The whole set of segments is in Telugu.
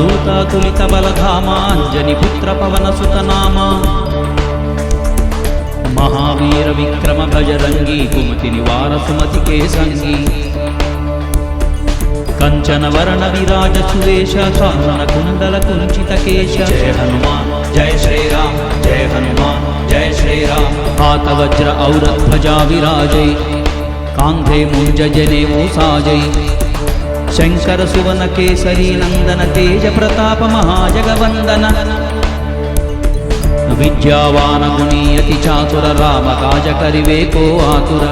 రామదూత తులిత బలధామాంజని పుత్ర పవన సుతనామా. మహావీర విక్రమ భజరంగి కుమతి నివార సుమతి కేసంగి కంచన వర్ణ విరాజ సువేశ కానన కుండల కుంచిత కేశ. జయ హనుమాన్ జయ శ్రీరామ్ జయ హనుమాన్ జయ శ్రీరామ్. హాత వజ్ర ఔరధ్వజా విరాజై. కాంధే ముంజ జనే మూసాజై. శంకర సువన కేసరి నందన తేజ ప్రతాప మహాజగవందన. విద్యావాన గుణీయతి చాతుర రామ కాజ కరివేకో ఆతుర.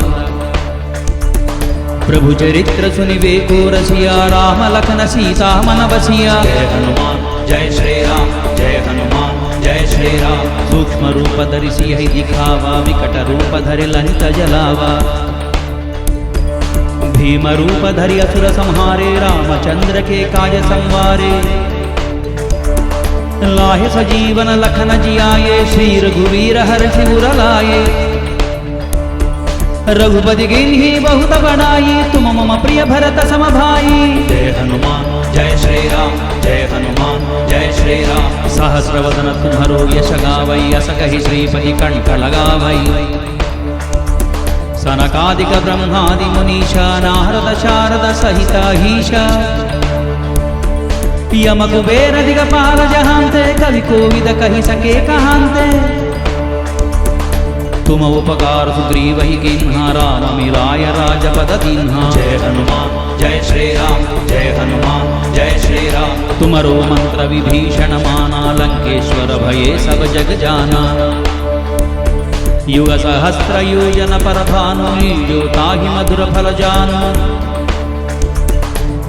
ప్రభు చరిత్ర సునివేకో రసియా రామ లఖన సీతా మన బసియా జయ హనుమాన్ జయ శ్రీరామ్ జయ హనుమాన్ జయ శ్రీరామ్. సూక్ష్మ రూప ధరిసి హై దిఖావా వికట రూప ధరి లలిత జలావా. भीम रूप धरि असुर संहारे रामचंद्र के काज संवारे लाहे सजीवन लखन जियाये श्री रघुवीर हर शिवर लाए रघुपति गिन्ही बहुत बड़ाई तुम मम प्रिय भरत सम भाई जय हनुमान जय श्री राम जय हनुमान जय श्री राम सहस्र वदन तुम्हारो यश गावई अस कहि श्रीपति कंठ लगावई సనకాదిక బ్రహ్మాది మునీష నారద శారద సహిత హీష యమ కుబేర దిగపాల జహాంతే కవి కోవిద కహి సకే కహాంతే तुम उपकार सुग्रीव ही किन्हा राम मिलाय राजपद दीन्हा जय हनुमान जय श्री राम जय हनुमान जय श्री राम तुमरो मंत्र विभीषण माना लंकेश्वर भये सब जग जाना యుగ సహస్రయోజన పరధాను తాహి మధుర ఫలజాను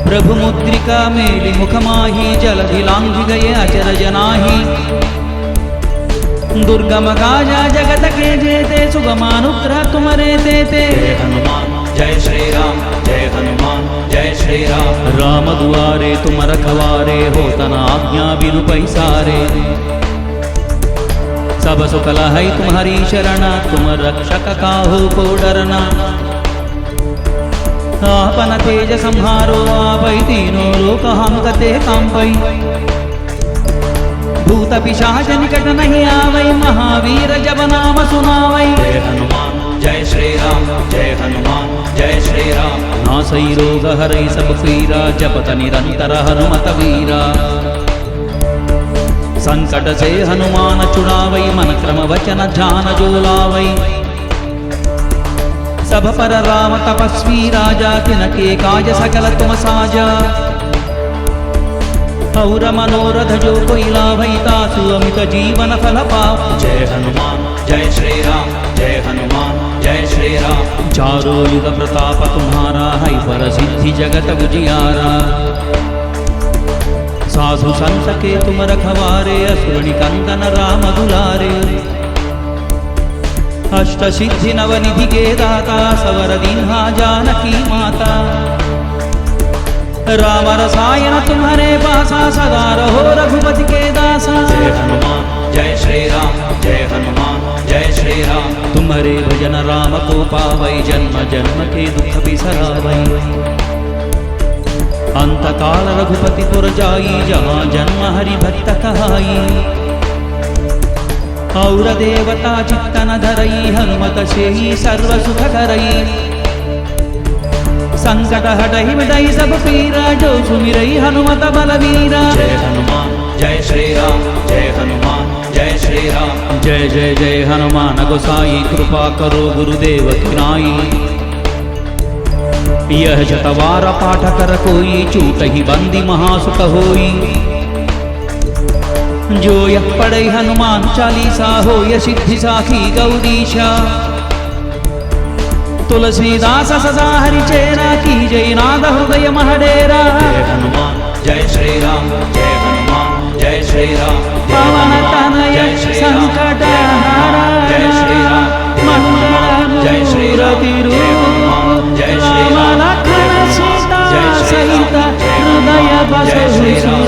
ప్రభుముద్రికా మేలి ముఖమాహి జలధి లాంఘిగయే అచరజనాహి దుర్గమ కాజా జగత కే జేతే సుగమానుగ్రహ తుమరే తేతే హనుమాన్ జయ శ్రీరామ్ జయ హనుమాన్ జయ శ్రీరామ్ రామ దువారే తుమర కవారే హోతన ఆజ్ఞా వినుపై సారే सब सुकल है तुम्हारी शरण तुम रक्षक काहू को डरना। आपन तेज संहारो आपै तीनों लोक हम कते कांपै। भूत पिशाच निकट नहीं आवै महावीर जब नाम सुनावै। जय हनुमान जय श्री राम जय हनुमान जय श्री राम नासै रोग हरै सब पीरा जपत निरंतर हनुमत वीरा। సంకట సే హనుమాన చుడావై మన క్రమవచన ధ్యాన జోలావై. సభపర రామ తపస్వీ రాజా తినకే కాయ సకల తుమ సాజా. పౌర మనోరథ జో కొయిలాభై తాసు అమిత జీవన ఫల పా జయ హనుమాన్ జయ శ్రీరామ్ జయ హనుమాన్ జయ శ్రీరామ్. చారోయుగ ప్రతాప తుమారా హై పర సిద్ధి జగత విజయారా. साधु संत के तुम रखवारे असुर निकंदन राम दुलारे। अष्ट सिद्धि नव निधि के दाता सवर दीन्हा जानकी माता। राम रसायन तुम्हारे पासा सदा रहो रघुपति के दासा। जय हनुमान जय श्री राम जय हनुमान जय श्री राम तुम्हारे भजन राम को पावई जन्म जन्म के दुख बिसरावई अंत काल रघुपति पुर जाई जहाँ जन्म हरि भक्त कहाई और देवता चित्तन धरई हनुमत से ही सर्व सुख करई संकट हटई मिटई सब पीरा जो सुमिरई हनुमत बलवीरा जय हनुमान जय श्री राम जय हनुमान जय श्री राम जय जय जय हनुमान गोसाई कृपा करो गुरुदेव की नाई यह शतवार पाठ कर कोई चूट ही बंदी महासुख होई जो यह पढ़े हनुमान चालीसा हो यह सिद्धि साखी गौरीशा तुलसीदास सदा हरि चेरा की जय नाद हृदय महडेरा जय हनुमान जय श्री राम जय हनुमान जय श्री राम पवन तनय संकट हारा जय श्री राम मंगल जय Shri Ram Jai Shri Ram.